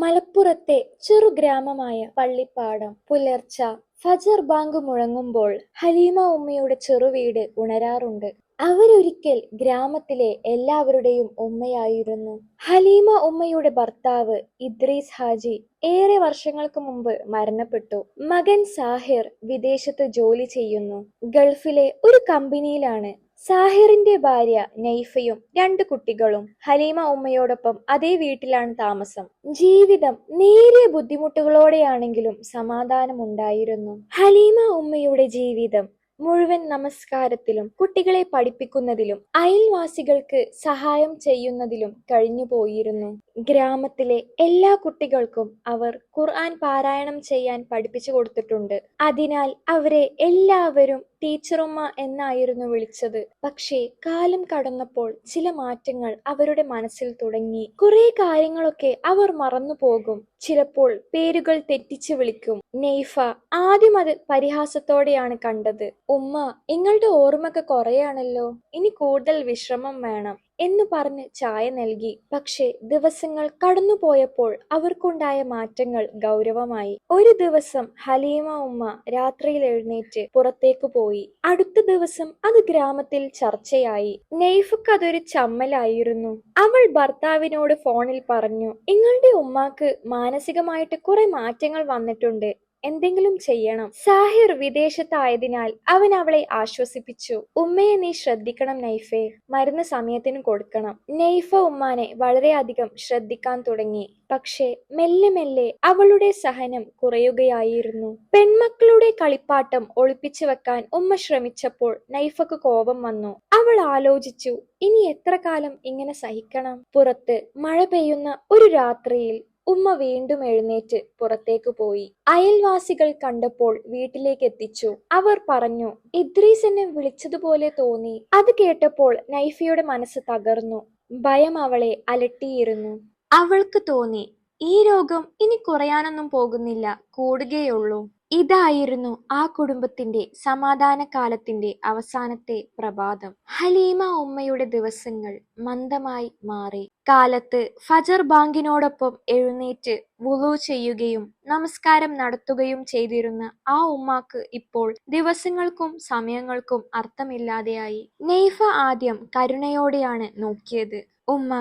മലപ്പുറത്തെ ചെറുഗ്രാമമായ പള്ളിപ്പാടം പുലർച്ച ഫജർ ബാങ്ക് മുഴങ്ങുമ്പോൾ ഹലീമ ഉമ്മയുടെ ചെറുവീട് ഉണരാറുണ്ട്. അവരൊരിക്കൽ ഗ്രാമത്തിലെ എല്ലാവരുടെയും ഉമ്മയായിരുന്നു. ഹലീമ ഉമ്മയുടെ ഭർത്താവ് ഇദ്രീസ് ഹാജി ഏറെ വർഷങ്ങൾക്ക് മുമ്പ് മരണപ്പെട്ടു. മകൻ സാഹിർ വിദേശത്ത് ജോലി ചെയ്യുന്നു. ഗൾഫിലെ ഒരു കമ്പനിയിലാണ് സാഹിറിന്റെ ഭാര്യ നൈഫയും രണ്ട് കുട്ടികളും ഹലീമ ഉമ്മയോടൊപ്പം അതേ വീട്ടിലാണ് താമസം. ജീവിതം നേരിയ ബുദ്ധിമുട്ടുകളോടെയാണെങ്കിലും സമാധാനമുണ്ടായിരുന്നു. ഹലീമ ഉമ്മയുടെ ജീവിതം മുഴുവൻ നമസ്കാരത്തിലും കുട്ടികളെ പഠിപ്പിക്കുന്നതിലും അയൽവാസികൾക്ക് സഹായം ചെയ്യുന്നതിലും കഴിഞ്ഞു പോയിരുന്നു ഗ്രാമത്തിലെ എല്ലാ കുട്ടികൾക്കും അവർ ഖുർആൻ പാരായണം ചെയ്യാൻ പഠിപ്പിച്ചു കൊടുത്തിട്ടുണ്ട്. അതിനാൽ അവരെ എല്ലാവരും ടീച്ചറുമ്മ എന്നായിരുന്നു വിളിച്ചത്. പക്ഷേ കാലം കടന്നപ്പോൾ ചില മാറ്റങ്ങൾ അവരുടെ മനസ്സിൽ തുടങ്ങി. കുറെ കാര്യങ്ങളൊക്കെ അവർ മറന്നു പോകും. ചിലപ്പോൾ പേരുകൾ തെറ്റിച്ച് വിളിക്കും. നെയ്ഫ ആദ്യം അത് പരിഹാസത്തോടെയാണ് കണ്ടത്. ഉമ്മ നിങ്ങളുടെ ഓർമ്മയൊക്കെ കുറയാണല്ലോ. ഇനി കൂടുതൽ വിശ്രമം വേണം. എന്നു പറഞ്ഞ് ചായ നൽകി. പക്ഷേ ദിവസങ്ങൾ കടന്നുപോയപ്പോൾ അവർക്കുണ്ടായ മാറ്റങ്ങൾ ഗൗരവമായി. ഒരു ദിവസം ഹലീമ ഉമ്മ രാത്രിയിൽ എഴുന്നേറ്റ് പുറത്തേക്ക് പോയി. അടുത്ത ദിവസം അത് ഗ്രാമത്തിൽ ചർച്ചയായി. നെയ്ഫക്ക് അതൊരു ചമ്മലായിരുന്നു. അവൾ ഭർത്താവിനോട് ഫോണിൽ പറഞ്ഞു നിങ്ങളുടെ ഉമ്മാക്ക് മാനസികമായിട്ട് കുറെ മാറ്റങ്ങൾ വന്നിട്ടുണ്ട്. എന്തെങ്കിലും ചെയ്യണം. സാഹിർ വിദേശത്തായതിനാൽ അവൻ അവളെ ആശ്വസിപ്പിച്ചു. ഉമ്മയെ നീ ശ്രദ്ധിക്കണം നൈഫെ. മരുന്ന് സമയത്തിന് കൊടുക്കണം. നൈഫ ഉമ്മാനെ വളരെയധികം ശ്രദ്ധിക്കാൻ തുടങ്ങി. പക്ഷേ മെല്ലെ മെല്ലെ അവളുടെ സഹനം കുറയുകയായിരുന്നു. പെൺമക്കളുടെ കളിപ്പാട്ടം ഒളിപ്പിച്ചു വെക്കാൻ ഉമ്മ ശ്രമിച്ചപ്പോൾ നൈഫക്ക് കോപം വന്നു. അവൾ ആലോചിച്ചു ഇനി എത്ര കാലം ഇങ്ങനെ സഹിക്കണം? പുറത്ത് മഴ പെയ്യുന്ന ഒരു രാത്രിയിൽ ഉമ്മ വീണ്ടും എഴുന്നേറ്റ് പുറത്തേക്ക് പോയി. അയൽവാസികൾ കണ്ടപ്പോൾ വീട്ടിലേക്ക് എത്തിച്ചു. അവർ പറഞ്ഞു ഇദ്രീസിനെ വിളിച്ചതുപോലെ തോന്നി. അത് കേട്ടപ്പോൾ നൈഫിയുടെ മനസ്സ് തകർന്നു. ഭയം അവളെ അലട്ടിയിരുന്നു. അവൾക്ക് തോന്നി ഈ രോഗം ഇനി കുറയാനൊന്നും പോകുന്നില്ല കൂടുകയുള്ളൂ. ഇതായിരുന്നു ആ കുടുംബത്തിന്റെ സമാധാന കാലത്തിന്റെ അവസാനത്തെ പ്രഭാതം. ഹലീമ ഉമ്മയുടെ ദിവസങ്ങൾ മന്ദമായി മാറി. കാലത്ത് ഫജർ ബാങ്കിനോടൊപ്പം എഴുന്നേറ്റ് വുളു ചെയ്യുകയും നമസ്കാരം നടത്തുകയും ചെയ്തിരുന്ന ആ ഉമ്മാക്ക് ഇപ്പോൾ ദിവസങ്ങൾക്കും സമയങ്ങൾക്കും അർത്ഥമില്ലാതെയായി. നെയ്ഫ ആദ്യം കരുണയോടെയാണ് നോക്കിയത്. ഉമ്മ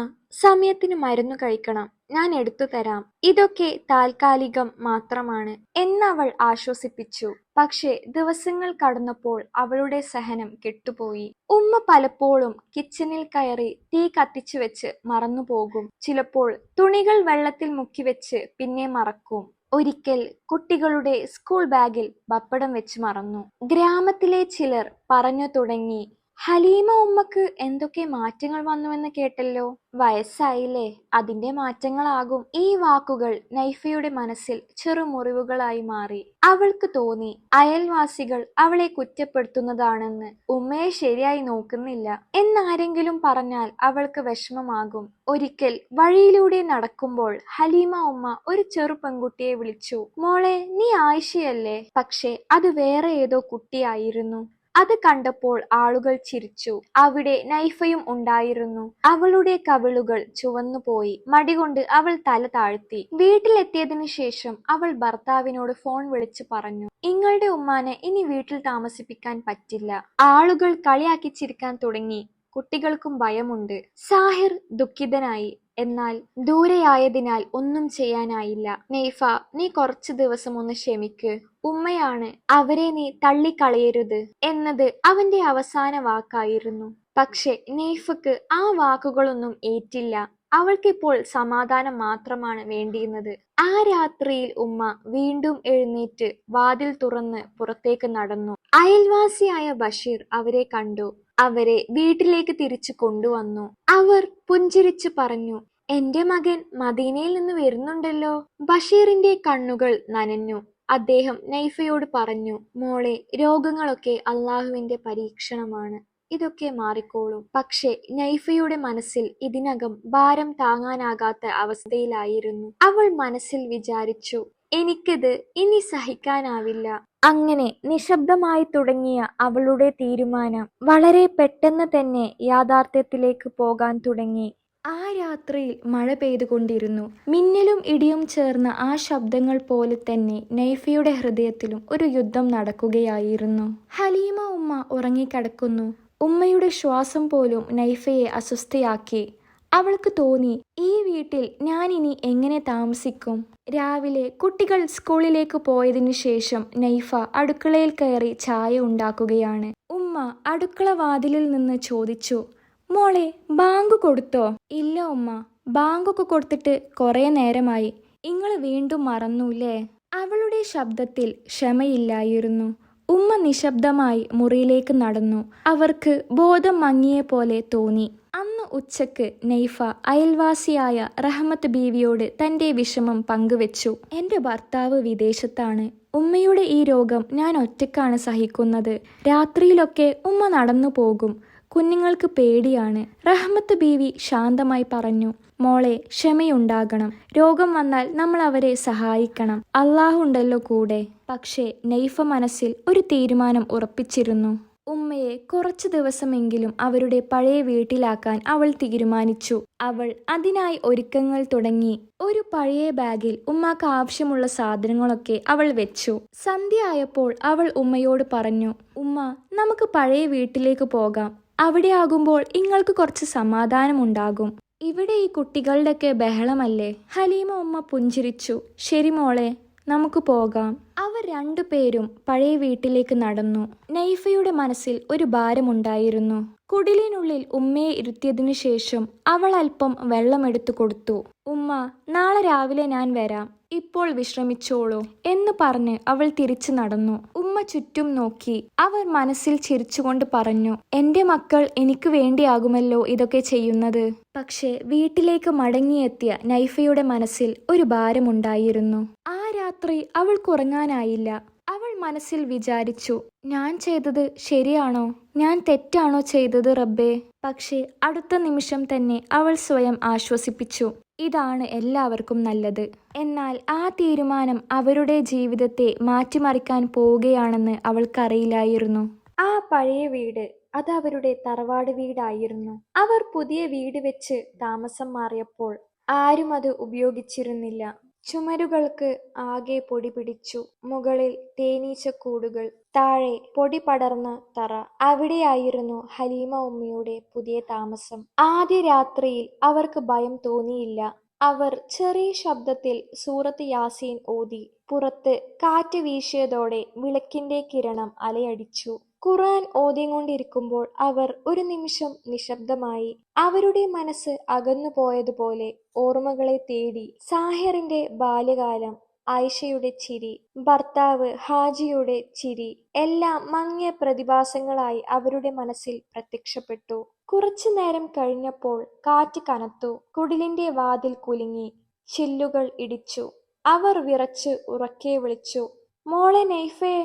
സമയത്തിന് മരുന്ന് കഴിക്കണം. ഞാൻ എടുത്തു തരാം ഇതൊക്കെ താൽക്കാലികം മാത്രമാണ്. എന്നവൾ ആശ്വസിപ്പിച്ചു. പക്ഷേ ദിവസങ്ങൾ കടന്നപ്പോൾ അവളുടെ സഹനം കെട്ടുപോയി. ഉമ്മ പലപ്പോഴും കിച്ചണിൽ കയറി തീ കത്തിച്ചു വെച്ച് മറന്നുപോകും ചിലപ്പോൾ തുണികൾ വെള്ളത്തിൽ മുക്കി വെച്ച് പിന്നെ മറക്കും. ഒരിക്കൽ കുട്ടികളുടെ സ്കൂൾ ബാഗിൽ പപ്പടം വെച്ച് മറന്നു. ഗ്രാമത്തിലെ ചിലർ പറഞ്ഞു തുടങ്ങി ഹലീമ ഉമ്മക്ക് എന്തൊക്കെ മാറ്റങ്ങൾ വന്നുവെന്ന് കേട്ടല്ലോ? വയസ്സായില്ലേ? അതിന്റെ മാറ്റങ്ങളാകും ഈ വാക്കുകൾ നൈഫയുടെ മനസ്സിൽ ചെറുമുറിവുകളായി മാറി. അവൾക്ക് തോന്നി അയൽവാസികൾ അവളെ കുറ്റപ്പെടുത്തുന്നതാണെന്ന്. ഉമ്മയെ ശരിയായി നോക്കുന്നില്ല. എന്നാരെങ്കിലും പറഞ്ഞാൽ അവൾക്ക് വിഷമമാകും. ഒരിക്കൽ വഴിയിലൂടെ നടക്കുമ്പോൾ ഹലീമ ഉമ്മ ഒരു ചെറു പെൺകുട്ടിയെ വിളിച്ചു. മോളെ നീ ആയിഷയല്ലേ? പക്ഷെ അത് വേറെ ഏതോ കുട്ടിയായിരുന്നു. അത് കണ്ടപ്പോൾ ആളുകൾ ചിരിച്ചു. അവിടെ നൈഫയും ഉണ്ടായിരുന്നു. അവളുടെ കവിളുകൾ ചുവന്നുപോയി. മടികൊണ്ട് അവൾ തല താഴ്ത്തി. വീട്ടിലെത്തിയതിനു ശേഷം അവൾ ഭർത്താവിനോട് ഫോൺ വിളിച്ചു പറഞ്ഞു നിങ്ങളുടെ ഉമ്മാനെ ഇനി വീട്ടിൽ താമസിപ്പിക്കാൻ പറ്റില്ല. ആളുകൾ കളിയാക്കി ചിരിക്കാൻ തുടങ്ങി. കുട്ടികൾക്കും ഭയമുണ്ട്. സാഹിർ ദുഃഖിതനായി എന്നാൽ ദൂരെയായതിനാൽ ഒന്നും ചെയ്യാനായില്ല. നെയ്ഫ നീ കുറച്ചു ദിവസം ഒന്ന് ക്ഷമിക്ക്. ഉമ്മയാണ് അവരെ നീ തള്ളിക്കളയരുത് എന്നത് അവന്റെ അവസാന വാക്കായിരുന്നു. പക്ഷെ നെയ്ഫക്ക് ആ വാക്കുകളൊന്നും ഏറ്റില്ല. അവൾക്കിപ്പോൾ സമാധാനം മാത്രമാണ് വേണ്ടിയിരുന്നത്. ആ രാത്രിയിൽ ഉമ്മ വീണ്ടും എഴുന്നേറ്റ് വാതിൽ തുറന്ന് പുറത്തേക്ക് നടന്നു. അയൽവാസിയായ ബഷീർ അവരെ കണ്ടു. അവരെ വീട്ടിലേക്ക് തിരിച്ചു കൊണ്ടുവന്നു. അവർ പുഞ്ചിരിച്ചു പറഞ്ഞു എന്റെ മകൻ മദീനയിൽ നിന്ന് വരുന്നുണ്ടല്ലോ. ബഷീറിന്റെ കണ്ണുകൾ നനഞ്ഞു. അദ്ദേഹം നൈഫയോട് പറഞ്ഞു മോളെ രോഗങ്ങളൊക്കെ അള്ളാഹുവിന്റെ പരീക്ഷണമാണ്. ഇതൊക്കെ മാറിക്കോളും. പക്ഷെ നൈഫയുടെ മനസ്സിൽ ഇതിനകം ഭാരം താങ്ങാനാകാത്ത അവസ്ഥയിലായിരുന്നു. അവൾ മനസ്സിൽ വിചാരിച്ചു എനിക്കിത് ഇനി സഹിക്കാനാവില്ല. അങ്ങനെ നിശബ്ദമായി തുടങ്ങിയ അവളുടെ തീരുമാനം വളരെ പെട്ടെന്ന് തന്നെ യാഥാർത്ഥ്യത്തിലേക്ക് പോകാൻ തുടങ്ങി. ആ രാത്രിയിൽ മഴ പെയ്തുകൊണ്ടിരുന്നു. മിന്നലും ഇടിയും ചേർന്ന ആ ശബ്ദങ്ങൾ പോലെ തന്നെ നൈഫയുടെ ഹൃദയത്തിലും ഒരു യുദ്ധം നടക്കുകയായിരുന്നു. ഹലീമ ഉമ്മ ഉറങ്ങിക്കിടക്കുന്നു. ഉമ്മയുടെ ശ്വാസം പോലും നൈഫയെ അസ്വസ്ഥയാക്കി. അവൾക്ക് തോന്നി ഈ വീട്ടിൽ ഞാൻ ഇനി എങ്ങനെ താമസിക്കും? രാവിലെ കുട്ടികൾ സ്കൂളിലേക്ക് പോയതിനു ശേഷം നൈഫ അടുക്കളയിൽ കയറി ചായ ഉണ്ടാക്കുകയാണ്. ഉമ്മ അടുക്കള വാതിലിൽ നിന്ന് ചോദിച്ചു മോളെ ബാങ്ക് കൊടുത്തോ? ഇല്ല ഉമ്മ. ബാങ്കൊക്കെ കൊടുത്തിട്ട് കുറേ നേരമായി. നിങ്ങൾ വീണ്ടും മറന്നൂല്ലേ? അവളുടെ ശബ്ദത്തിൽ ക്ഷമയില്ലായിരുന്നു. ഉമ്മ നിശബ്ദമായി മുറിയിലേക്ക് നടന്നു. അവർക്ക് ബോധം മങ്ങിയ പോലെ തോന്നി. അന്ന് ഉച്ചയ്ക്ക് നെയ്ഫ അയൽവാസിയായ റഹ്മത്ത് ബീവിയോട് തന്റെ വിഷമം പങ്കുവെച്ചു. എന്റെ ഭർത്താവ് വിദേശത്താണ്. ഉമ്മയുടെ ഈ രോഗം ഞാൻ ഒറ്റക്കാണ് സഹിക്കുന്നത്. രാത്രിയിലൊക്കെ ഉമ്മ നടന്നു പോകും. കുഞ്ഞുങ്ങൾക്ക് പേടിയാണ്. റഹ്മത്ത് ബീവി ശാന്തമായി പറഞ്ഞു മോളെ ക്ഷമയുണ്ടാകണം. രോഗം വന്നാൽ നമ്മൾ അവരെ സഹായിക്കണം. അള്ളാഹുണ്ടല്ലോ കൂടെ. പക്ഷേ നെയ്ഫ മനസ്സിൽ ഒരു തീരുമാനം ഉറപ്പിച്ചിരുന്നു. ഉമ്മയെ കുറച്ചു ദിവസമെങ്കിലും അവരുടെ പഴയ വീട്ടിലാക്കാൻ അവൾ തീരുമാനിച്ചു. അവൾ അതിനായി ഒരുക്കങ്ങൾ തുടങ്ങി. ഒരു പഴയ ബാഗിൽ ഉമ്മാക്ക് ആവശ്യമുള്ള സാധനങ്ങളൊക്കെ അവൾ വെച്ചു. സന്ധ്യ ആയപ്പോൾ അവൾ ഉമ്മയോട് പറഞ്ഞു ഉമ്മ നമുക്ക് പഴയ വീട്ടിലേക്ക് പോകാം. അവിടെ ആകുമ്പോൾ നിങ്ങൾക്ക് കുറച്ച് സമാധാനമുണ്ടാകും. ഇവിടെ ഈ കുട്ടികളുടെയൊക്കെ ബഹളമല്ലേ? ഹലീമ ഉമ്മ പുഞ്ചിരിച്ചു. ശരി മോളെ നമുക്ക് പോകാം. അവർ രണ്ടുപേരും പഴയ വീട്ടിലേക്ക് നടന്നു. നൈഫയുടെ മനസ്സിൽ ഒരു ഭാരമുണ്ടായിരുന്നു. കുടിലിനുള്ളിൽ ഉമ്മയെ ഇരുത്തിയതിനു ശേഷം അവൾ അല്പം വെള്ളമെടുത്തു കൊടുത്തു. ഉമ്മ നാളെ രാവിലെ ഞാൻ വരാം. ഇപ്പോൾ വിശ്രമിച്ചോളൂ എന്ന് പറഞ്ഞ് അവൾ തിരിച്ചു നടന്നു. ഉമ്മ ചുറ്റും നോക്കി. അവർ മനസ്സിൽ ചിരിച്ചുകൊണ്ട് പറഞ്ഞു എന്റെ മക്കൾ എനിക്ക് വേണ്ടിയാകുമല്ലോ ഇതൊക്കെ ചെയ്യുന്നത്? പക്ഷേ വീട്ടിലേക്ക് മടങ്ങിയെത്തിയ നൈഫയുടെ മനസ്സിൽ ഒരു ഭാരമുണ്ടായിരുന്നു. ആ രാത്രി അവൾക്കുറങ്ങാനായില്ല അവൾ മനസ്സിൽ വിചാരിച്ചു ഞാൻ ചെയ്തത് ശരിയാണോ? ഞാൻ തെറ്റാണോ ചെയ്തത് റബ്ബേ? പക്ഷേ അടുത്ത നിമിഷം തന്നെ അവൾ സ്വയം ആശ്വസിപ്പിച്ചു ഇതാണ് എല്ലാവർക്കും നല്ലത്. എന്നാൽ ആ തീരുമാനം അവരുടെ ജീവിതത്തെ മാറ്റിമറിക്കാൻ പോവുകയാണെന്ന് അവൾക്കറിയില്ലായിരുന്നു. ആ പഴയ വീട് അത് അവരുടെ തറവാട് വീടായിരുന്നു. അവർ പുതിയ വീട് വെച്ച് താമസം മാറിയപ്പോൾ ആരും അത് ഉപയോഗിച്ചിരുന്നില്ല. ചുമരുകൾക്ക് ആകെ പൊടി പിടിച്ചു. മുകളിൽ തേനീച്ചക്കൂടുകൾ താഴെ പൊടി പടർന്ന തറ. അവിടെയായിരുന്നു ഹലീമ ഉമ്മയുടെ പുതിയ താമസം. ആദ്യ രാത്രിയിൽ അവർക്ക് ഭയം തോന്നിയില്ല. അവർ ചെറിയ ശബ്ദത്തിൽ സൂറത്ത് യാസീൻ ഓതി പുറത്ത് കാറ്റ് വീശിയതോടെ വിളക്കിന്റെ കിരണം അലയടിച്ചു. ഖുർആൻ ഓതിക്കൊണ്ടിരിക്കുമ്പോൾ അവർ ഒരു നിമിഷം നിശബ്ദമായി അവരുടെ മനസ്സ് അകന്നു പോയതുപോലെ ഓർമ്മകളെ തേടി സാഹിറിന്റെ ബാല്യകാലം ആയിഷയുടെ ചിരി ഭർത്താവ് ഹാജിയുടെ ചിരി എല്ലാം മങ്ങിയ പ്രതിഭാസങ്ങളായി അവരുടെ മനസ്സിൽ പ്രത്യക്ഷപ്പെട്ടു. കുറച്ചു നേരം കഴിഞ്ഞപ്പോൾ കാറ്റ് കനത്തു കുടിലിന്റെ വാതിൽ കുലുങ്ങി ചില്ലുകൾ ഇടിച്ചു. അവർ വിറച്ച് ഉറക്കെ വിളിച്ചു മോളെ നെയ്ഫേ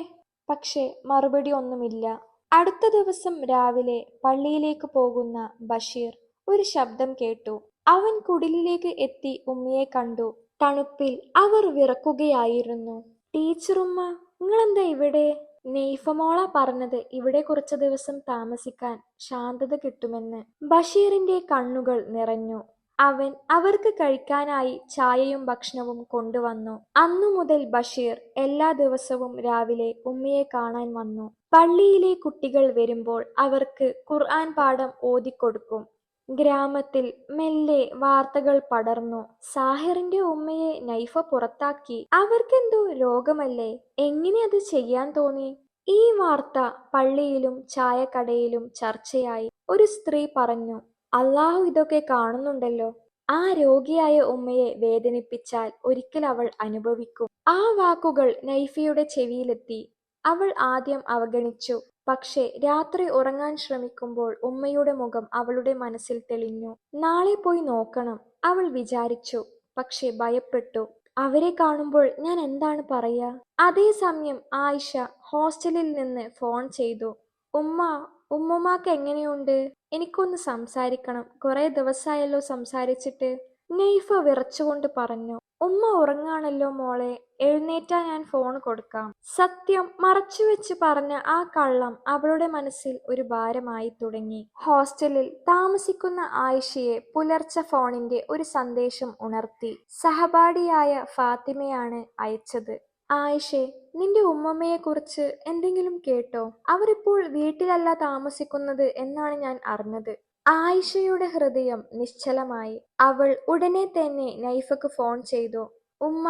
പക്ഷെ മറുപടി ഒന്നുമില്ല. അടുത്ത ദിവസം രാവിലെ പള്ളിയിലേക്ക് പോകുന്ന ബഷീർ ഒരു ശബ്ദം കേട്ടു. അവൻ കുടിലിലേക്ക് എത്തി ഉമ്മയെ കണ്ടു. തണുപ്പിൽ അവർ വിറക്കുകയായിരുന്നു. ടീച്ചറുമ്മ നിങ്ങളെന്താ ഇവിടെ? നെയ്ഫമോള പറഞ്ഞത് ഇവിടെ കുറച്ചു ദിവസം താമസിക്കാൻ ശാന്തത കിട്ടുമെന്ന്. ബഷീറിന്റെ കണ്ണുകൾ നിറഞ്ഞു. അവൻ അവർക്ക് കഴിക്കാനായി ചായയും ഭക്ഷണവും കൊണ്ടുവന്നു. അന്നു മുതൽ ബഷീർ എല്ലാ ദിവസവും രാവിലെ ഉമ്മയെ കാണാൻ വന്നു. പള്ളിയിലെ കുട്ടികൾ വരുമ്പോൾ അവർക്ക് ഖുർആൻ പാഠം ഓതിക്കൊടുക്കും. ഗ്രാമത്തിൽ മെല്ലെ വാർത്തകൾ പടർന്നു. സാഹിറിന്റെ ഉമ്മയെ നൈഫ പുറത്താക്കി. അവർക്കെന്തോ രോഗമല്ലേ? എങ്ങനെ അത് ചെയ്യാൻ തോന്നി? ഈ വാർത്ത പള്ളിയിലും ചായക്കടയിലും ചർച്ചയായി. ഒരു സ്ത്രീ പറഞ്ഞു അള്ളാഹു ഇതൊക്കെ കാണുന്നുണ്ടല്ലോ. ആ രോഗിയായ ഉമ്മയെ വേദനിപ്പിച്ചാൽ ഒരിക്കൽ അവൾ അനുഭവിക്കും. ആ വാക്കുകൾ നൈഫയുടെ ചെവിയിലെത്തി. അവൾ ആദ്യം അവഗണിച്ചു. പക്ഷേ രാത്രി ഉറങ്ങാൻ ശ്രമിക്കുമ്പോൾ ഉമ്മയുടെ മുഖം അവളുടെ മനസ്സിൽ തെളിഞ്ഞു. നാളെ പോയി നോക്കണം അവൾ വിചാരിച്ചു. പക്ഷെ ഭയപ്പെട്ടു. അവരെ കാണുമ്പോൾ ഞാൻ എന്താണ് പറയാ? അതേസമയം ആയിഷ ഹോസ്റ്റലിൽ നിന്ന് ഫോൺ ചെയ്തു. ഉമ്മ ഉമ്മുമാക്ക് എങ്ങനെയുണ്ട്? എനിക്കൊന്ന് സംസാരിക്കണം. കുറേ ദിവസമായല്ലോ സംസാരിച്ചിട്ട്. നെയ്ഫ വിറച്ചുകൊണ്ട് പറഞ്ഞു ഉമ്മ ഉറങ്ങാണല്ലോ മോളെ. എഴുന്നേറ്റാ ഞാൻ ഫോൺ കൊടുക്കാം. സത്യം മറച്ചു വെച്ച് പറഞ്ഞ ആ കള്ളം അവളുടെ മനസ്സിൽ ഒരു ഭാരമായി തുടങ്ങി. ഹോസ്റ്റലിൽ താമസിക്കുന്ന ആയിഷയെ പുലർച്ച ഫോണിന്റെ ഒരു സന്ദേശം ഉണർത്തി. സഹപാഠിയായ ഫാത്തിമയാണ് അയച്ചത്. ആയിഷെ നിന്റെ ഉമ്മമ്മയെക്കുറിച്ച് എന്തെങ്കിലും കേട്ടോ? അവരിപ്പോൾ വീട്ടിലല്ല താമസിക്കുന്നത് എന്നാണ് ഞാൻ അറിഞ്ഞത്. ആയിഷയുടെ ഹൃദയം നിശ്ചലമായി. അവൾ ഉടനെ തന്നെ നൈഫക്ക് ഫോൺ ചെയ്തു. ഉമ്മ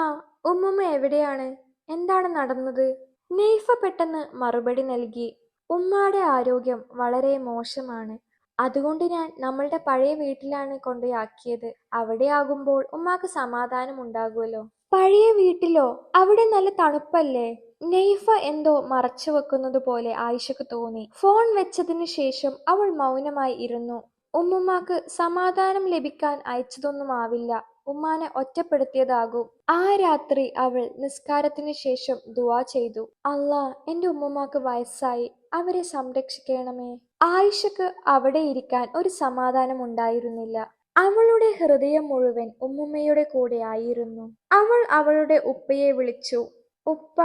ഉമ്മമ്മ എവിടെയാണ്? എന്താണ് നടന്നത്? നൈഫ പെട്ടെന്ന് മറുപടി നൽകി. ഉമ്മയുടെ ആരോഗ്യം വളരെ മോശമാണ്. അതുകൊണ്ട് ഞാൻ നമ്മളുടെ പഴയ വീട്ടിലാണ് കൊണ്ടുപോയാക്കിയത് അവിടെ ആകുമ്പോൾ ഉമ്മാക്ക് സമാധാനം ഉണ്ടാകുമല്ലോ പഴയ വീട്ടിലോ? അവിടെ നല്ല തണുപ്പല്ലേ? നെയ്ഫ എന്തോ മറച്ചു വെക്കുന്നത് പോലെ ആയിഷക്ക് തോന്നി. ഫോൺ വെച്ചതിനു ശേഷം അവൾ മൗനമായി ഇരുന്നു. ഉമ്മുമ്മാക്ക് സമാധാനം ലഭിക്കാൻ അയച്ചതൊന്നും ആവില്ല. ഉമ്മാനെ ഒറ്റപ്പെടുത്തിയതാകും. ആ രാത്രി അവൾ നിസ്കാരത്തിനു ശേഷം ദുവാ ചെയ്തു. അല്ലാ എന്റെ ഉമ്മുമ്മാക്ക് വയസ്സായി. അവരെ സംരക്ഷിക്കണമേ. ആയിഷക്ക് അവിടെ ഇരിക്കാൻ ഒരു സമാധാനം ഉണ്ടായിരുന്നില്ല അവളുടെ ഹൃദയം മുഴുവൻ ഉമ്മുമ്മയുടെ കൂടെ ആയിരുന്നു. അവൾ അവളുടെ ഉപ്പയെ വിളിച്ചു ഉപ്പ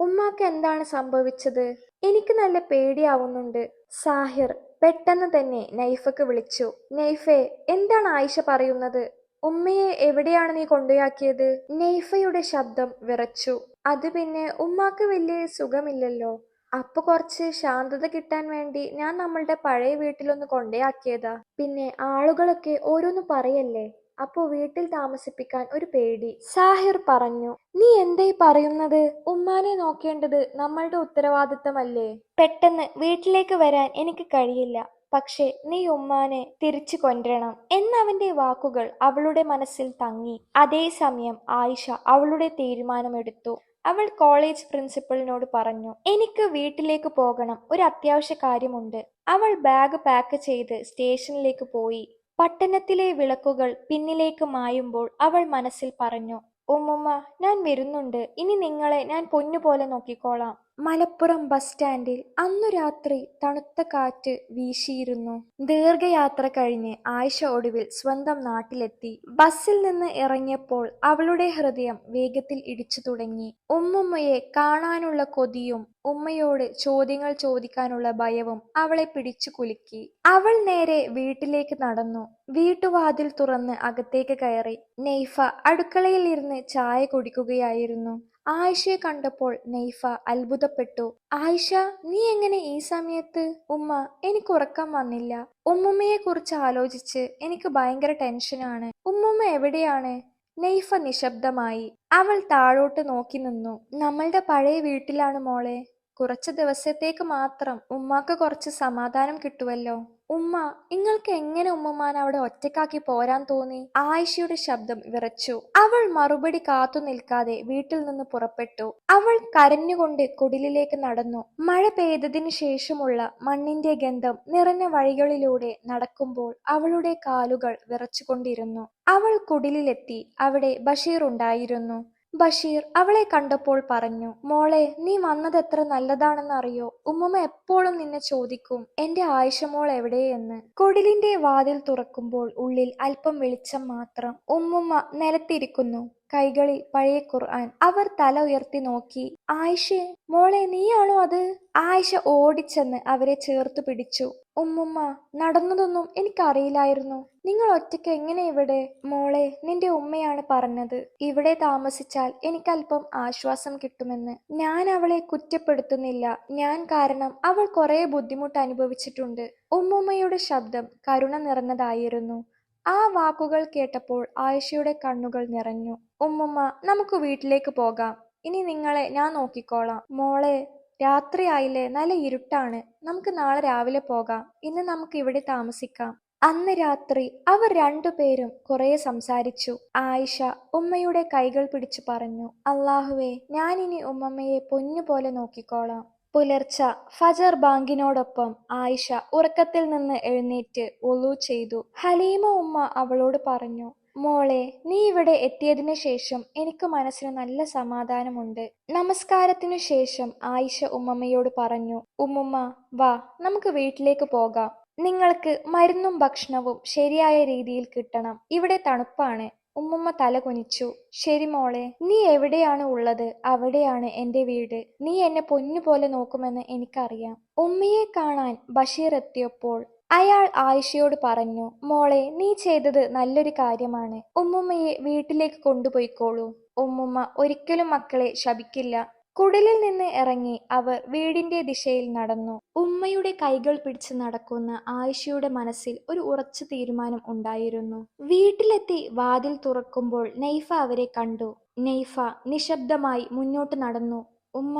ഉമ്മാക്ക് എന്താണ് സംഭവിച്ചത്? എനിക്ക് നല്ല പേടിയാവുന്നുണ്ട്. സാഹിർ പെട്ടെന്ന് തന്നെ നൈഫക്ക് വിളിച്ചു നൈഫെ എന്താണ് ആയിഷ പറയുന്നത്? ഉമ്മയെ എവിടെയാണ് നീ കൊണ്ടുപോയാക്കിയത്? നെയ്ഫയുടെ ശബ്ദം വിറച്ചു അത് പിന്നെ ഉമ്മാക്ക് വലിയ സുഖമില്ലല്ലോ. അപ്പൊ കുറച്ച് ശാന്തത കിട്ടാൻ വേണ്ടി ഞാൻ നമ്മളുടെ പഴയ വീട്ടിലൊന്ന് കൊണ്ടേയാക്കിയതാ. പിന്നെ ആളുകളൊക്കെ ഓരോന്ന് പറയല്ലേ? അപ്പോ വീട്ടിൽ താമസിപ്പിക്കാൻ ഒരു പേടി. സാഹിർ പറഞ്ഞു നീ എന്തേ പറയുന്നത്? ഉമ്മാനെ നോക്കേണ്ടത് നമ്മളുടെ ഉത്തരവാദിത്തമല്ലേ? പെട്ടെന്ന് വീട്ടിലേക്ക് വരാൻ എനിക്ക് കഴിയില്ല. പക്ഷേ നീ ഉമ്മാനെ തിരിച്ചു കൊണ്ടുവരണം എന്നവന്റെ വാക്കുകൾ അവളുടെ മനസ്സിൽ തങ്ങി. അതേസമയം ആയിഷ അവളുടെ തീരുമാനമെടുത്തു. അവൾ കോളേജ് പ്രിൻസിപ്പളിനോട് പറഞ്ഞു എനിക്ക് വീട്ടിലേക്ക് പോകണം. ഒരു അത്യാവശ്യ കാര്യമുണ്ട്. അവൾ ബാഗ് പാക്ക് ചെയ്ത് സ്റ്റേഷനിലേക്ക് പോയി. പട്ടണത്തിലെ വിളക്കുകൾ പിന്നിലേക്ക് മായുമ്പോൾ അവൾ മനസ്സിൽ പറഞ്ഞു ഉമ്മുമ്മ ഞാൻ വരുന്നുണ്ട്. ഇനി നിങ്ങളെ ഞാൻ പൊന്നുപോലെ നോക്കിക്കോളാം. മലപ്പുറം ബസ് സ്റ്റാൻഡിൽ അന്നു രാത്രി തണുത്ത കാറ്റ് വീശിയിരുന്നു. ദീർഘയാത്ര കഴിഞ്ഞ് ആയിഷ ഒടുവിൽ സ്വന്തം നാട്ടിലെത്തി. ബസ്സിൽ നിന്ന് ഇറങ്ങിയപ്പോൾ അവളുടെ ഹൃദയം വേഗത്തിൽ ഇടിച്ചു തുടങ്ങി. ഉമ്മുമ്മയെ കാണാനുള്ള കൊതിയും ഉമ്മയോട് ചോദ്യങ്ങൾ ചോദിക്കാനുള്ള ഭയവും അവളെ പിടിച്ചു കുലുക്കി. അവൾ നേരെ വീട്ടിലേക്ക് നടന്നു. വീട്ടുവാതിൽ തുറന്ന് അകത്തേക്ക് കയറി. നെയ്ഫ അടുക്കളയിൽ ഇരുന്ന് ചായ കുടിക്കുകയായിരുന്നു. ആയിഷയെ കണ്ടപ്പോൾ നെയ്ഫ അത്ഭുതപ്പെട്ടു. ആയിഷ നീ എങ്ങനെ ഈ സമയത്ത്? ഉമ്മ എനിക്ക് ഉറക്കം വന്നില്ല. ഉമ്മുമ്മയെ കുറിച്ച് ആലോചിച്ച് എനിക്ക് ഭയങ്കര ടെൻഷനാണ് ഉമ്മുമ്മ എവിടെയാണ്? നെയ്ഫ നിശബ്ദമായി. അവൾ താഴോട്ട് നോക്കി നിന്നു. നമ്മളുടെ പഴയ വീട്ടിലാണ് മോളെ. കുറച്ച് ദിവസത്തേക്ക് മാത്രം ഉമ്മാക്ക് കുറച്ച് സമാധാനം കിട്ടുമല്ലോ ഉമ്മ നിങ്ങൾക്ക് എങ്ങനെ ഉമ്മമാൻ അവിടെ ഒറ്റക്കാക്കി പോരാൻ തോന്നി? ആയിഷയുടെ ശബ്ദം വിറച്ചു. അവൾ മറുപടി കാത്തു നിൽക്കാതെ വീട്ടിൽ നിന്ന് പുറപ്പെട്ടു. അവൾ കരഞ്ഞുകൊണ്ട് കുടിലിലേക്ക് നടന്നു. മഴ പെയ്തതിനു ശേഷമുള്ള മണ്ണിന്റെ ഗന്ധം നിറഞ്ഞ വഴികളിലൂടെ നടക്കുമ്പോൾ അവളുടെ കാലുകൾ വിറച്ചുകൊണ്ടിരുന്നു. അവൾ കുടിലിലെത്തി. അവിടെ ബഷീർ ഉണ്ടായിരുന്നു. ബഷീർ അവളെ കണ്ടപ്പോൾ പറഞ്ഞു മോളെ നീ വന്നത് എത്ര നല്ലതാണെന്ന് അറിയോ ഉമ്മമ്മ എപ്പോഴും നിന്നെ ചോദിക്കും എന്റെ ആയിഷ മോൾ എവിടെയെന്ന്? കൊടിലിന്റെ വാതിൽ തുറക്കുമ്പോൾ ഉള്ളിൽ അല്പം വെളിച്ചം മാത്രം ഉമ്മുമ്മ നിലത്തിരിക്കുന്നു. കൈകളിൽ പഴയ ഖുർആൻ. അവർ തല ഉയർത്തി നോക്കി ആയിഷെ മോളെ നീയാണോ അത്? ആയിഷ ഓടിച്ചെന്ന് അവരെ ചേർത്ത് പിടിച്ചു. ഉമ്മുമ്മ നടന്നതൊന്നും എനിക്കറിയില്ലായിരുന്നു. നിങ്ങൾ ഒറ്റയ്ക്ക് എങ്ങനെ ഇവിടെ? മോളെ നിന്റെ ഉമ്മയാണ് പറഞ്ഞത്. ഇവിടെ താമസിച്ചാൽ എനിക്കല്പം ആശ്വാസം കിട്ടുമെന്ന്. ഞാൻ അവളെ കുറ്റപ്പെടുത്തുന്നില്ല. ഞാൻ കാരണം അവൾ കുറെ ബുദ്ധിമുട്ട് അനുഭവിച്ചിട്ടുണ്ട്. ഉമ്മുമ്മയുടെ ശബ്ദം കരുണ നിറഞ്ഞതായിരുന്നു. ആ വാക്കുകൾ കേട്ടപ്പോൾ ആയിഷയുടെ കണ്ണുകൾ നിറഞ്ഞു. ഉമ്മുമ്മ നമുക്ക് വീട്ടിലേക്ക് പോകാം. ഇനി നിങ്ങളെ ഞാൻ നോക്കിക്കോളാം. മോളെ രാത്രിയായില്ലേ? നല്ല ഇരുട്ടാണ്. നമുക്ക് നാളെ രാവിലെ പോകാം. ഇന്ന് നമുക്ക് ഇവിടെ താമസിക്കാം. അന്ന് രാത്രി അവർ രണ്ടുപേരും കുറെ സംസാരിച്ചു. ആയിഷ ഉമ്മയുടെ കൈകൾ പിടിച്ചു പറഞ്ഞു അള്ളാഹുവേ ഞാനിനി ഉമ്മമ്മയെ പൊന്നുപോലെ നോക്കിക്കോളാം. പുലർച്ച ഫജർ ബാങ്കിനോടൊപ്പം ആയിഷ ഉറക്കത്തിൽ നിന്ന് എഴുന്നേറ്റ് ഒളു ചെയ്തു. ഹലീമ ഉമ്മ അവളോട് പറഞ്ഞു മോളെ നീ ഇവിടെ എത്തിയതിനു ശേഷം എനിക്ക് മനസ്സിന് നല്ല സമാധാനമുണ്ട്. നമസ്കാരത്തിനു ശേഷം ആയിഷ ഉമ്മമ്മയോട് പറഞ്ഞു ഉമ്മുമ്മ വാ നമുക്ക് വീട്ടിലേക്ക് പോകാം. നിങ്ങൾക്ക് മരുന്നും ഭക്ഷണവും ശരിയായ രീതിയിൽ കിട്ടണം. ഇവിടെ തണുപ്പാണ്. ഉമ്മുമ്മ തല കുനിച്ചു. ശരി മോളെ നീ എവിടെയാണ് ഉള്ളത്? അവിടെയാണ് എന്റെ വീട്. നീ എന്നെ പൊന്നുപോലെ നോക്കുമെന്ന് എനിക്കറിയാം. ഉമ്മയെ കാണാൻ ബഷീർ എത്തിയപ്പോൾ അയാൾ ആയിഷയോട് പറഞ്ഞു മോളെ നീ ചെയ്തത് നല്ലൊരു കാര്യമാണ്. ഉമ്മുമ്മയെ വീട്ടിലേക്ക് കൊണ്ടുപോയിക്കോളൂ. ഉമ്മുമ്മ ഒരിക്കലും മക്കളെ ശപിക്കില്ല. കുടിലിൽ നിന്ന് ഇറങ്ങി അവർ വീടിന്റെ ദിശയിൽ നടന്നു. ഉമ്മയുടെ കൈകൾ പിടിച്ച് നടക്കുന്ന ആയിഷയുടെ മനസ്സിൽ ഒരു ഉറച്ച തീരുമാനം ഉണ്ടായിരുന്നു. വീട്ടിലെത്തി വാതിൽ തുറക്കുമ്പോൾ നെയ്ഫ അവരെ കണ്ടു. നെയ്ഫ നിശബ്ദമായി മുന്നോട്ട് നടന്നു. ഉമ്മ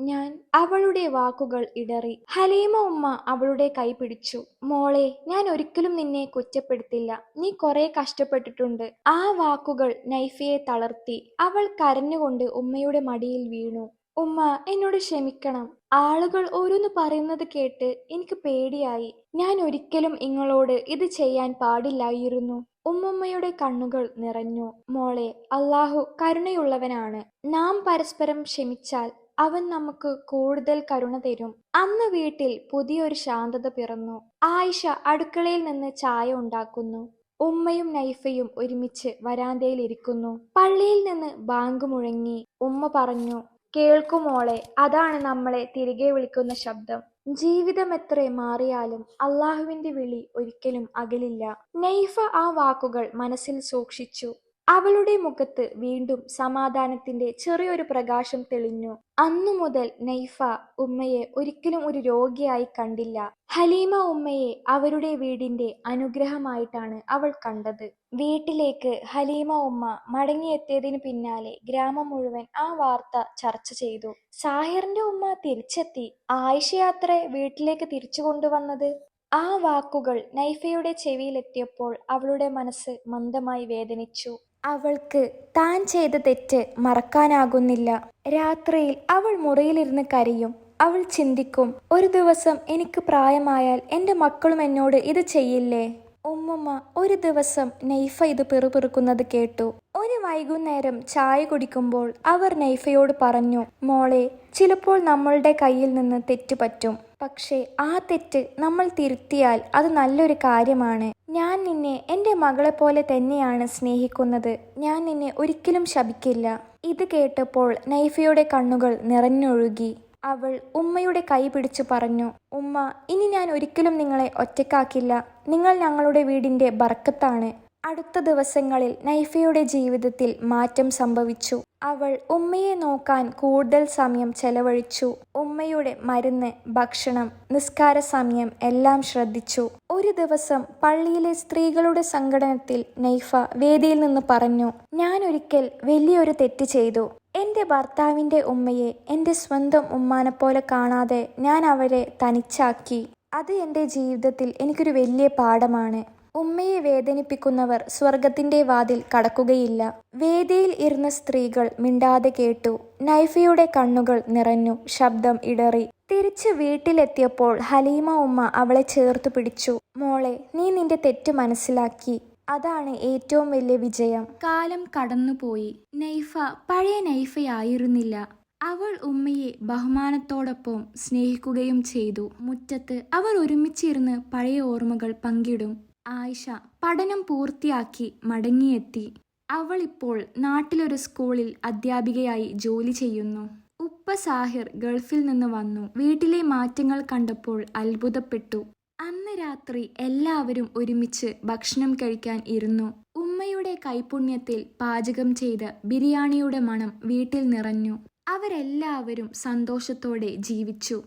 ഞാൻ അവളുടെ വാക്കുകൾ ഇടറി. ഹലീമ ഉമ്മ അവളുടെ കൈ പിടിച്ചു. മോളെ ഞാൻ ഒരിക്കലും നിന്നെ കുറ്റപ്പെടുത്തില്ല. നീ കുറെ കഷ്ടപ്പെട്ടിട്ടുണ്ട്. ആ വാക്കുകൾ നൈഫിയെ തളർത്തി. അവൾ കരഞ്ഞുകൊണ്ട് ഉമ്മയുടെ മടിയിൽ വീണു. ഉമ്മ എന്നോട് ക്ഷമിക്കണം. ആളുകൾ ഓരോന്ന് പറയുന്നത് കേട്ട് എനിക്ക് പേടിയായി. ഞാൻ ഒരിക്കലും നിങ്ങളോട് ഇത് ചെയ്യാൻ പാടില്ലായിരുന്നു. ഉമ്മുമ്മയുടെ കണ്ണുകൾ നിറഞ്ഞു. മോളെ അള്ളാഹു കരുണയുള്ളവനാണ്. നാം പരസ്പരം ക്ഷമിച്ചാൽ അവൻ നമുക്ക് കൂടുതൽ കരുണ തരും. അന്ന് വീട്ടിൽ പുതിയൊരു ശാന്തത പിറന്നു. ആയിഷ അടുക്കളയിൽ നിന്ന് ചായ ഉണ്ടാക്കുന്നു. ഉമ്മയും നൈഫയും ഒരുമിച്ച് വരാന്തയിൽ ഇരിക്കുന്നു. പള്ളിയിൽ നിന്ന് ബാങ്ക് മുഴങ്ങി. ഉമ്മ പറഞ്ഞു കേൾക്കുമോളെ അതാണ് നമ്മളെ തിരികെ വിളിക്കുന്ന ശബ്ദം. ജീവിതം എത്ര മാറിയാലും അള്ളാഹുവിന്റെ വിളി ഒരിക്കലും അകലില്ല. നൈഫ ആ വാക്കുകൾ മനസ്സിൽ സൂക്ഷിച്ചു. അവളുടെ മുഖത്ത് വീണ്ടും സമാധാനത്തിന്റെ ചെറിയൊരു പ്രകാശം തെളിഞ്ഞു. അന്നു മുതൽ നൈഫ ഉമ്മയെ ഒരിക്കലും ഒരു രോഗിയായി കണ്ടില്ല. ഹലീമ ഉമ്മയെ അവരുടെ വീടിന്റെ അനുഗ്രഹമായിട്ടാണ് അവൾ കണ്ടത്. വീട്ടിലേക്ക് ഹലീമ ഉമ്മ മടങ്ങിയെത്തിയതിന് പിന്നാലെ ഗ്രാമം മുഴുവൻ ആ വാർത്ത ചർച്ച ചെയ്തു. സാഹിറിന്റെ ഉമ്മ തിരിച്ചെത്തി. ആയിഷയാത്ര വീട്ടിലേക്ക് തിരിച്ചു കൊണ്ടുവന്നത്? ആ വാക്കുകൾ നൈഫയുടെ ചെവിയിലെത്തിയപ്പോൾ അവളുടെ മനസ്സ് മന്ദമായി വേദനിച്ചു. അവൾക്ക് താൻ ചെയ്ത തെറ്റ് മറക്കാനാകുന്നില്ല. രാത്രിയിൽ അവൾ മുറിയിലിരുന്ന് കരയും. അവൾ ചിന്തിക്കും ഒരു ദിവസം എനിക്ക് പ്രായമായാൽ എന്റെ മക്കളും എന്നോട് ഇത് ചെയ്യില്ലേ? ഉമ്മമ്മ ഒരു ദിവസം നൈഫ ഇത് പിറുപിറുക്കുന്നത് കേട്ടു. ഒരു വൈകുന്നേരം ചായ കുടിക്കുമ്പോൾ അവർ നൈഫയോട് പറഞ്ഞു മോളെ ചിലപ്പോൾ നമ്മളുടെ കയ്യിൽ നിന്ന് തെറ്റ് പറ്റും. പക്ഷേ ആ തെറ്റ് നമ്മൾ തിരുത്തിയാൽ അത് നല്ലൊരു കാര്യമാണ്. ഞാൻ നിന്നെ എന്റെ മകളെ പോലെ തന്നെയാണ് സ്നേഹിക്കുന്നത്. ഞാൻ നിന്നെ ഒരിക്കലും ശപിക്കില്ല. ഇത് കേട്ടപ്പോൾ നൈഫയുടെ കണ്ണുകൾ നിറഞ്ഞൊഴുകി. അവൾ ഉമ്മയുടെ കൈ പിടിച്ചു പറഞ്ഞു ഉമ്മ ഇനി ഞാൻ ഒരിക്കലും നിങ്ങളെ ഒറ്റക്കാക്കില്ല. നിങ്ങൾ ഞങ്ങളുടെ വീടിന്റെ ബർക്കത്താണ്. അടുത്ത ദിവസങ്ങളിൽ നൈഫയുടെ ജീവിതത്തിൽ മാറ്റം സംഭവിച്ചു. അവൾ ഉമ്മയെ നോക്കാൻ കൂടുതൽ സമയം ചെലവഴിച്ചു. ഉമ്മയുടെ മരുന്ന് ഭക്ഷണം നിസ്കാര സമയം എല്ലാം ശ്രദ്ധിച്ചു. ഒരു ദിവസം പള്ളിയിലെ സ്ത്രീകളുടെ സംഘടനത്തിൽ നെയ്ഫ വേദിയിൽ നിന്ന് പറഞ്ഞു ഞാൻ ഒരിക്കൽ വലിയൊരു തെറ്റ് ചെയ്തു. എന്റെ ഭർത്താവിന്റെ ഉമ്മയെ എന്റെ സ്വന്തം ഉമ്മാനെപ്പോലെ കാണാതെ ഞാൻ അവരെ തനിച്ചാക്കി. അത് എന്റെ ജീവിതത്തിൽ എനിക്കൊരു വലിയ പാഠമാണ്. ഉമ്മയെ വേദനിപ്പിക്കുന്നവർ സ്വർഗത്തിന്റെ വാതിൽ കടക്കുകയില്ല. വേദിയിൽ ഇരുന്ന സ്ത്രീകൾ മിണ്ടാതെ കേട്ടു. നൈഫയുടെ കണ്ണുകൾ നിറഞ്ഞു. ശബ്ദം ഇടറി. തിരിച്ച് വീട്ടിലെത്തിയപ്പോൾ ഹലീമ ഉമ്മ അവളെ ചേർത്തു പിടിച്ചു. മോളെ നീ നിന്റെ തെറ്റ് മനസ്സിലാക്കി. അതാണ് ഏറ്റവും വലിയ വിജയം. കാലം കടന്നുപോയി. നൈഫ പഴയ നൈഫയായിരുന്നില്ല. അവൾ ഉമ്മയെ ബഹുമാനത്തോടൊപ്പം സ്നേഹിക്കുകയും ചെയ്തു. മുറ്റത്ത് അവർ ഒരുമിച്ചിരുന്ന് പഴയ ഓർമ്മകൾ പങ്കിടും. ആയിഷ പഠനം പൂർത്തിയാക്കി മടങ്ങിയെത്തി. അവൾ ഇപ്പോൾ നാട്ടിലൊരു സ്കൂളിൽ അധ്യാപികയായി ജോലി ചെയ്യുന്നു. ഉപ്പ സാഹിർ ഗൾഫിൽ നിന്ന് വന്നു. വീട്ടിലെ മാറ്റങ്ങൾ കണ്ടപ്പോൾ അത്ഭുതപ്പെട്ടു. അന്ന് രാത്രി എല്ലാവരും ഒരുമിച്ച് ഭക്ഷണം കഴിക്കാൻ ഇരുന്നു. ഉമ്മയുടെ കൈപുണ്യത്തിൽ പാചകം ചെയ്ത് ബിരിയാണിയുടെ മണം വീട്ടിൽ നിറഞ്ഞു. അവരെല്ലാവരും സന്തോഷത്തോടെ ജീവിച്ചു.